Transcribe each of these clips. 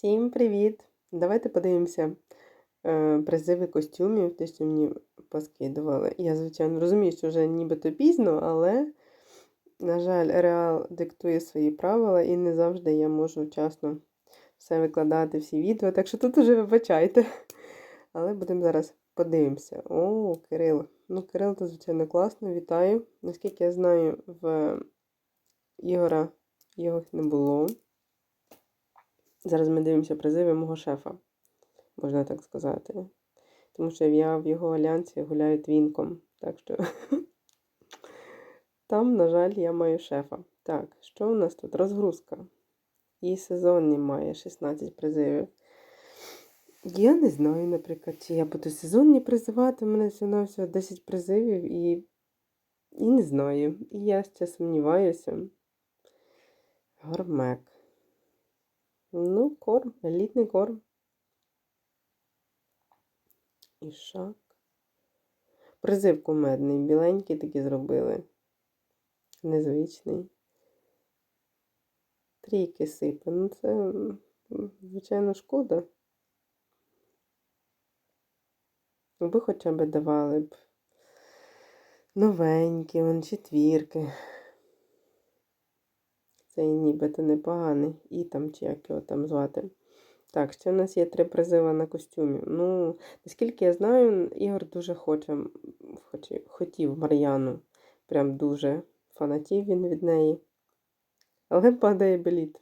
Всім привіт! Давайте подивимося е, призиви костюмів, те, що мені поскидували. Я, звичайно, розумію, що вже нібито пізно, але, на жаль, Реал диктує свої правила і не завжди я можу вчасно все викладати, всі відео. Так що тут уже вибачайте. Але будемо зараз подивимося. О, Кирил. Ну, Кирил, то, звичайно, класно, вітаю. Наскільки я знаю, в Ігора його не було. Зараз ми дивимося призиви мого шефа, можна так сказати. Тому що я в його альянсі гуляю твінком. Так що там, на жаль, я маю шефа. Так, що у нас тут? Розгрузка. І сезонні має 16 призивів. Я не знаю, наприклад, чи я буду сезонні призивати. У мене всього всього 10 призивів і. І не знаю. І я ще сумніваюся. Гормек. Ну, корм, елітний корм. Ішак. Призив кумедний, біленький такі зробили. Незвичний. Трійки сипе. Ну, це, звичайно, шкода. Ви хоча б давали б новенькі, вон четвірки. Цей нібито непоганий. І там, чи як його там звати. Так, ще в нас є три призиви на костюмі. Ну, наскільки я знаю, Ігор дуже хоче, хоче хотів Мар'яну. Прям дуже фанатів він від неї. Але падає беліт.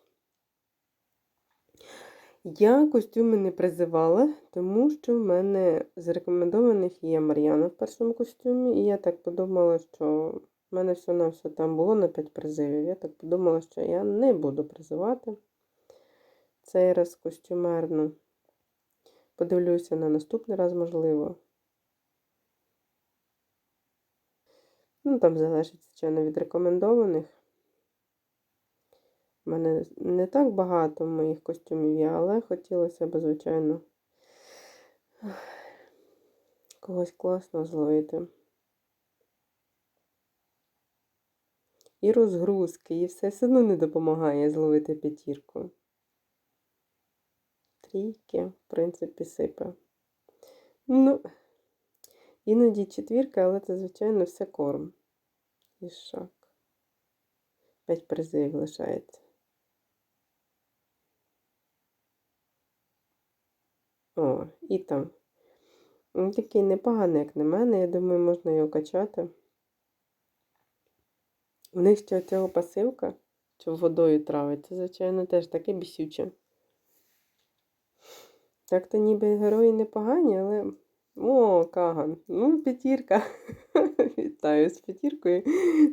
Я костюми не призивала, тому що в мене з рекомендованих є Мар'яна в першому костюмі, і я так подумала, що в мене все на все там було на 5 призивів. Я так подумала, що я не буду призивати цей раз костюмерну. Подивлюся на наступний раз, можливо. Ну, там залежить, звичайно, від рекомендованих. У мене не так багато моїх костюмів є, але хотілося б, звичайно, когось класно зловити. І розгрузки, і все все одно не допомагає зловити п'ятірку. Трійки, в принципі, сипе. Ну, іноді четвірка, але це, звичайно, все корм. І шак. П'ять призивів лишається. О, і там. Він такий непоганий, як на мене. Я думаю, можна його качати. У них ще цього пасивка, що водою травить, це, звичайно, теж таке бісюче. Так-то ніби герої непогані, але. О, Каган. Ну, п'ятірка. Вітаю з п'ятіркою.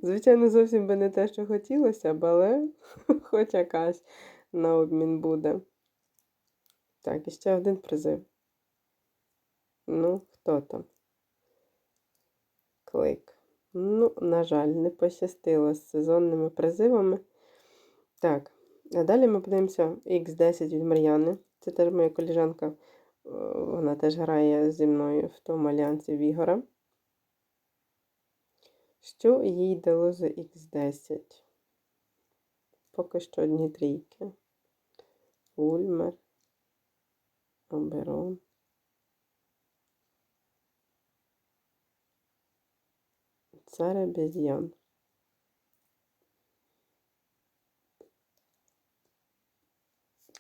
Звичайно, зовсім би не те, що хотілося б, але хоч якась на обмін буде. Так, і ще один призив. Ну, хто там? Клик. Ну, на жаль, не пощастило з сезонними призивами. Так, а далі ми подивимося X10 від Мар'яни. Це теж моя коліжанка, вона теж грає зі мною в тому альянсі Вігора. Що їй дало за X10? Поки що одні трійки. Ульмер, Оберон. Цар обезьян.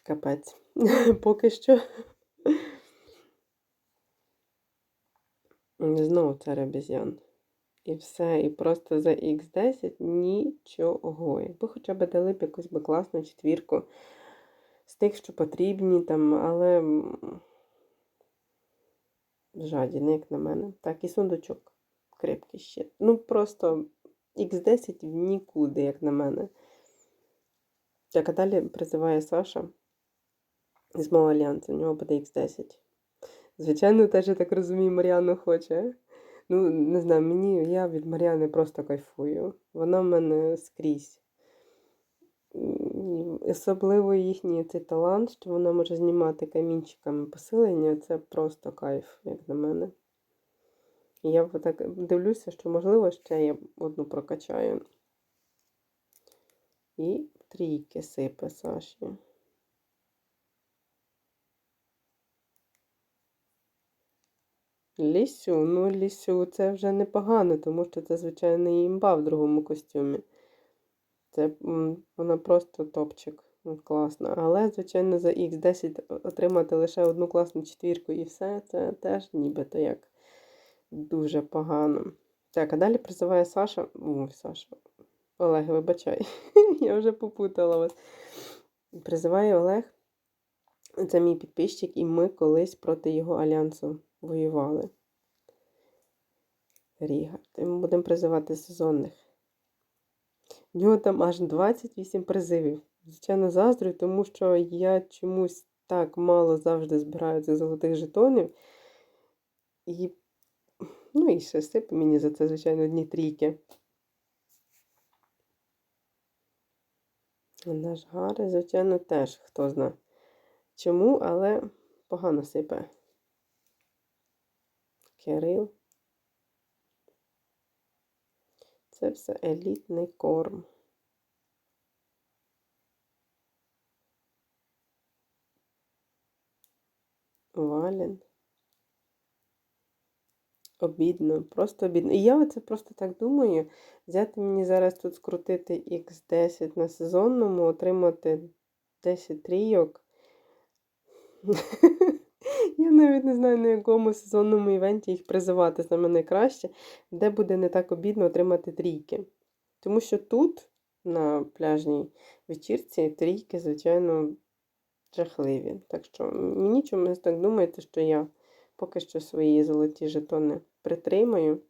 Капець. Поки що. Знову цар обезьян. І все. І просто за Х10 нічого. Якби хоча б дали б якусь би класну четвірку з тих, що потрібні там, але жадібний, як на мене. Так, і сундучок крепкий ще. Ну, просто Х10 в нікуди, як на мене. Так, а далі призиває Саша з мого альянсу, у нього буде Х10. Звичайно, теж, я так розумію, Мар'яну хоче. Ну, не знаю, мені я від Мар'яни просто кайфую. Вона в мене скрізь. Особливо їхній цей талант, що вона може знімати камінчиками посилення, це просто кайф, як на мене. І я так дивлюся, що, можливо, ще я одну прокачаю. І трійки сипе Саші. Лісю, ну лісю, це вже непогано, тому що це, звичайно, імба в другому костюмі. Це вона просто топчик ну, класна. Але, звичайно, за Х10 отримати лише одну класну четвірку і все, це теж нібито як дуже погано. Так, а далі призиває Саша. Ой, Саша. Олег, вибачай. Я вже попутала вас. Призиває Олег. Це мій підписчик, і ми колись проти його альянсу воювали. Рігард. І ми будемо призивати сезонних. У нього там аж 28 призивів. Звичайно, заздрю, тому що я чомусь так мало завжди збираю цих золотих жетонів. І, ну, і ще сипе мені за це, звичайно, одні трійки. Наш Гарри, звичайно, теж хто знає чому, але погано сипе. Кирил. Це все елітний корм. Вален. Обідно, просто обідно. І я оце просто так думаю. Взяти мені зараз тут скрутити Х10 на сезонному, отримати 10 трійок. Я навіть не знаю, на якому сезонному івенті їх призивати саме найкраще, де буде не так обідно отримати трійки. Тому що тут, на пляжній вечірці, трійки, звичайно, жахливі. Так що мені чомусь так думаєте, що я поки що свої золоті жетони притримаю.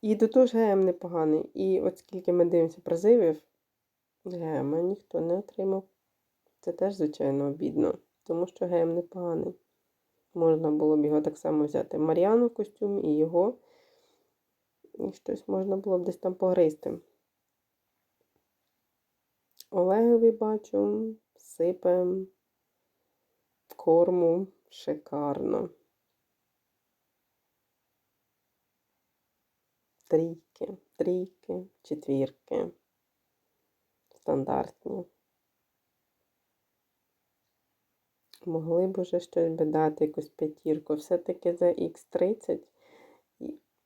І до того ж ГМ непоганий. І от скільки ми дивимося призивів, ГМ ніхто не отримав. Це теж, звичайно, обідно, тому що ГМ непоганий. Можна було б його так само взяти. Мар'яну в костюмі і його. І щось можна було б десь там погризти. Олегові бачу, сипем, корму шикарно. Трійки, трійки, четвірки. Стандартні. Могли б уже щось би дати, якусь п'ятірку. Все-таки за Х30,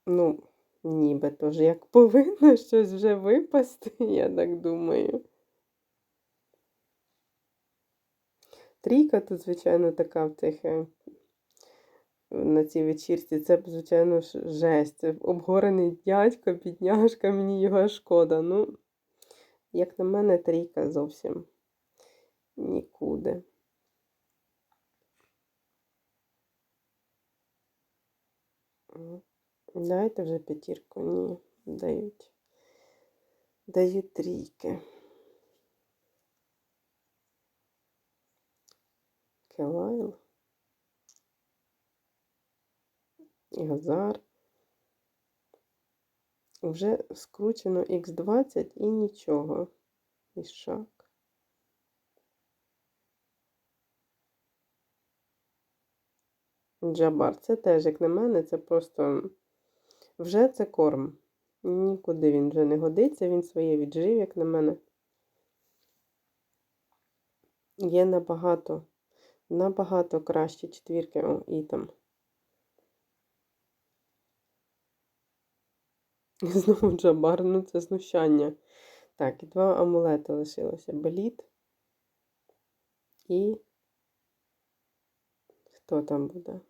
ну, нібито ж як повинно щось вже випасти, я так думаю. Трійка тут, звичайно, така в цих е, на цій вечірці. Це, звичайно, жесть. Це обгорений дядько, бідняшка, мені його шкода. Ну, як на мене, трійка зовсім нікуди. Дайте вже п'ятірку. Ні, дають. Дають трійки. Келайл. Газар. Вже скручено Х20 і нічого. Ішак. Джабар. Це теж, як на мене, це просто вже це корм. Нікуди він вже не годиться, він своє віджив, як на мене. Є набагато, набагато кращі четвірки. О, і там. Знову джабар, ну це знущання. Так, і два амулети лишилося. Боліт. І. Хто там буде?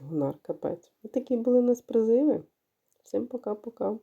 Гунар, капець. Ось такі були у нас призиви. Всім пока-пока.